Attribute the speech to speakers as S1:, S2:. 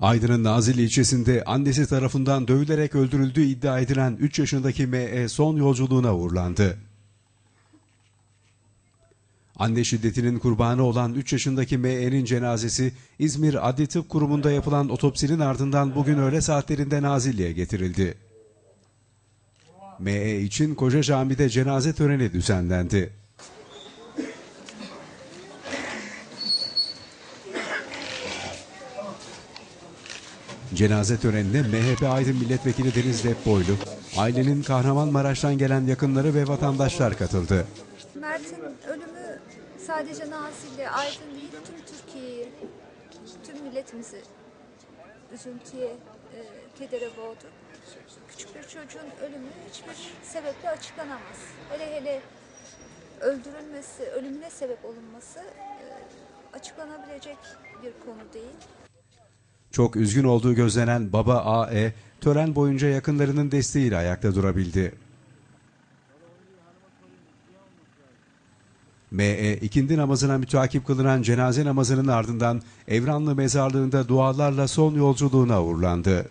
S1: Aydın'ın Nazilli ilçesinde annesi tarafından dövülerek öldürüldüğü iddia edilen 3 yaşındaki M.E. son yolculuğuna uğurlandı. Anne şiddetinin kurbanı olan 3 yaşındaki M.E.'nin cenazesi İzmir Adli Tıp Kurumu'nda yapılan otopsinin ardından bugün öğle saatlerinde Nazilli'ye getirildi. M.E. için Koca Cami'de cenaze töreni düzenlendi. Cenaze törenine MHP Aydın Milletvekili Deniz Depboylu, ailenin Kahramanmaraş'tan gelen yakınları ve vatandaşlar katıldı.
S2: Mert'in ölümü sadece Nazilli, Aydın değil tüm Türkiye'yi, tüm milletimizi üzüntüye, e, kedere boğdu. Küçük bir çocuğun ölümü hiçbir sebeple açıklanamaz. Hele hele öldürülmesi, ölümüne sebep olunması e, açıklanabilecek bir konu değil.
S1: Çok üzgün olduğu gözlenen baba A.E. tören boyunca yakınlarının desteğiyle ayakta durabildi. M.E. ikindi namazına mütakip kılınan cenaze namazının ardından Evranlı mezarlığında dualarla son yolculuğuna uğurlandı.